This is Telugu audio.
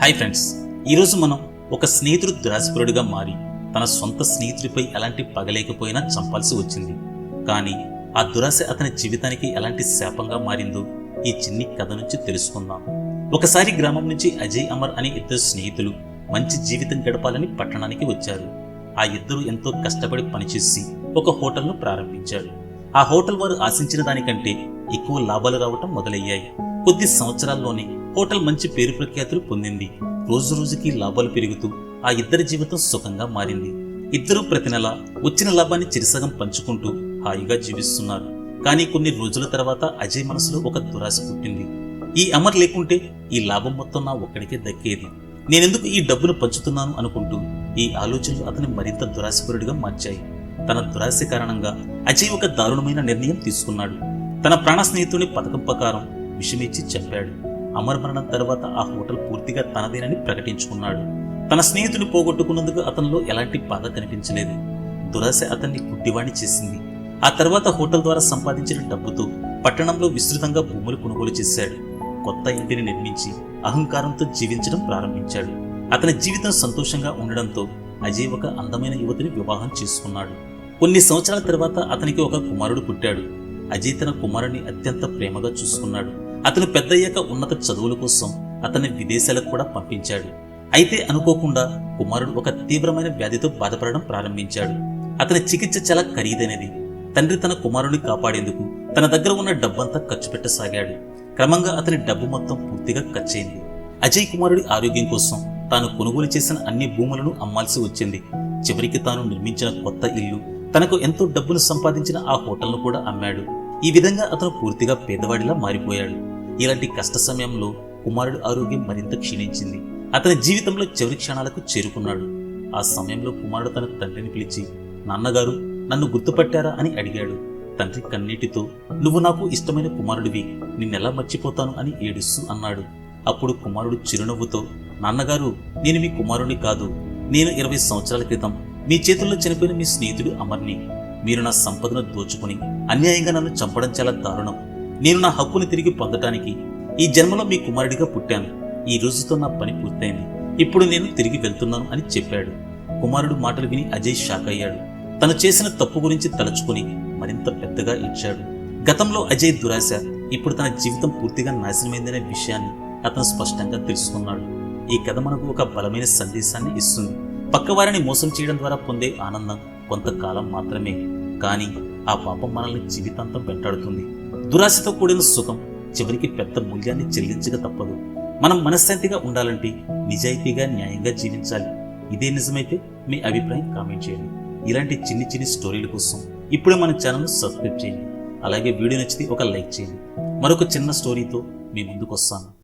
హాయ్ ఫ్రెండ్స్ ఈరోజు మనం ఒక స్నేహితుడు దురాశపరుడిగా మారి తన సొంత స్నేహితుడిపై ఎలాంటి పగలేకపోయినా చంపాల్సి వచ్చింది. కానీ ఆ దురాశ అతని జీవితానికి ఎలాంటి శాపంగా మారిందో ఈ చిన్ని కథ నుంచి తెలుసుకుందాం. ఒకసారి గ్రామం నుంచి అజయ్ అమర్ అనే ఇద్దరు స్నేహితులు మంచి జీవితం గడపాలని పట్టణానికి వచ్చారు. ఆ ఇద్దరు ఎంతో కష్టపడి పనిచేసి ఒక హోటల్ను ప్రారంభించారు. ఆ హోటల్ వారు ఆశించిన దానికంటే ఎక్కువ లాభాలు రావటం మొదలయ్యాయి. కొద్ది సంవత్సరాల్లోనే హోటల్ మంచి పేరు ప్రఖ్యాతులు పొందింది. రోజు రోజుకి లాభాలు పెరుగుతూ ఆ ఇద్దరి జీవితం సుఖంగా మారింది. ఇద్దరూ ప్రతి నెల వచ్చిన లాభాన్ని చిరుసగం పంచుకుంటూ హాయిగా జీవిస్తున్నారు. కానీ కొన్ని రోజుల తర్వాత అజయ్ మనసులో ఒక దురాశ పుట్టింది. ఈ అమర్ లేకుంటే ఈ లాభం మొత్తం నా ఒక్కడికే దక్కేది. నేనెందుకు ఈ డబ్బును పంచుతున్నాను అనుకుంటూ ఈ ఆలోచనలు అతని మరింత దురాశపరుడిగా మార్చాయి. తన దురాశ కారణంగా అజయ్ ఒక దారుణమైన నిర్ణయం తీసుకున్నాడు. తన ప్రాణ స్నేహితుని పథకం ప్రకారం విషమిచ్చి చెప్పాడు అమర్ మరణం తర్వాత ఆ హోటల్ పూర్తిగా తనదేనని ప్రకటించుకున్నాడు. తన స్నేహితుని పోగొట్టుకున్నందుకు అతనిలో ఎలాంటి బాధ కనిపించలేదు. దురాశ అతన్ని గుడ్డివాణి చేసింది. ఆ తర్వాత హోటల్ ద్వారా సంపాదించిన డబ్బుతో పట్టణంలో విస్తృతంగా భూములు కొనుగోలు చేశాడు. కొత్త ఇంటిని నిర్మించి అహంకారంతో జీవించడం ప్రారంభించాడు. అతని జీవితం సంతోషంగా ఉండడంతో అజయ్ ఒక అందమైన యువతిని వివాహం చేసుకున్నాడు. కొన్ని సంవత్సరాల తర్వాత అతనికి ఒక కుమారుడు పుట్టాడు. అజయ్ తన కుమారుని అత్యంత ప్రేమగా చూసుకున్నాడు. అతను పెద్దయ్యాక ఉన్నత చదువుల కోసం అతన్ని విదేశాలకు కూడా పంపించాడు. అయితే అనుకోకుండా కుమారుడు ఒక తీవ్రమైన వ్యాధితో బాధపడడం ప్రారంభించాడు. అతని చికిత్స చాలా ఖరీదైనది. తండ్రి తన కుమారుడిని కాపాడేందుకు తన దగ్గర ఉన్న డబ్బంతా ఖర్చు పెట్టసాగాడు. క్రమంగా అతని డబ్బు మొత్తం పూర్తిగా ఖర్చయింది. అజయ్ కుమారుడి ఆరోగ్యం కోసం తాను కొనుగోలు చేసిన అన్ని భూములను అమ్మాల్సి వచ్చింది. చివరికి తాను నిర్మించిన కొత్త ఇల్లు తనకు ఎంతో డబ్బును సంపాదించిన ఆ హోటల్ను కూడా అమ్మాడు. ఈ విధంగా అతను పూర్తిగా పేదవాడిలా మారిపోయాడు. ఇలాంటి కష్ట సమయంలో కుమారుడు ఆరోగ్యం మరింత క్షీణించింది. అతని జీవితంలో చివరి క్షణాలకు చేరుకున్నాడు. ఆ సమయంలో కుమారుడు తన తండ్రిని పిలిచి నాన్నగారు నన్ను గుర్తుపట్టారా? అని అడిగాడు. తండ్రి కన్నీటితో నువ్వు నాకు ఇష్టమైన కుమారుడివి నిన్నెలా మర్చిపోతాను? అని ఏడుస్తూ అన్నాడు. అప్పుడు కుమారుడు చిరునవ్వుతో నాన్నగారు నేను మీ కుమారుని కాదు. నేను ఇరవై సంవత్సరాల క్రితం మీ చేతుల్లో చనిపోయిన మీ స్నేహితుడు అమర్ని. మీరు నా సంపదను దోచుకుని అన్యాయంగా నన్ను చంపడం చాలా దారుణం. నేను నా హక్కుని తిరిగి పొందటానికి ఈ జన్మలో మీ కుమారుడిగా పుట్టాను. ఈ రోజుతో నా పని పూర్తయింది. ఇప్పుడు నేను తిరిగి వెళ్తున్నాను అని చెప్పాడు. కుమారుడు మాటలు విని అజయ్ షాక్ అయ్యాడు. తను చేసిన తప్పు గురించి తలుచుకుని మరింత పెద్దగా ఇచ్చాడు గతంలో అజయ్ దురాశ ఇప్పుడు తన జీవితం పూర్తిగా నాశనమైందనే విషయాన్ని అతను స్పష్టంగా తెలుసుకున్నాడు. ఈ కథ మనకు ఒక బలమైన సందేశాన్ని ఇస్తుంది. పక్కవారిని మోసం చేయడం ద్వారా పొందే ఆనందం కొంతకాలం మాత్రమే. కానీ ఆ పాపం మనల్ని జీవితాంతం వెంటాడుతుంది. దురాశతో కూడిన సుఖం చివరికి పెద్ద మూల్యాన్ని చెల్లించక తప్పదు. మనం మనశ్శాంతిగా ఉండాలంటే నిజాయితీగా న్యాయంగా జీవించాలి. ఇదే నిజమైతే మీ అభిప్రాయం కామెంట్ చేయండి. ఇలాంటి చిన్ని చిన్ని స్టోరీల కోసం ఇప్పుడే మన ఛానల్ను సబ్స్క్రైబ్ చేయండి. అలాగే వీడియో నచ్చితే ఒక లైక్ చేయండి. మరొక చిన్న స్టోరీతో మీ ముందుకు వస్తాను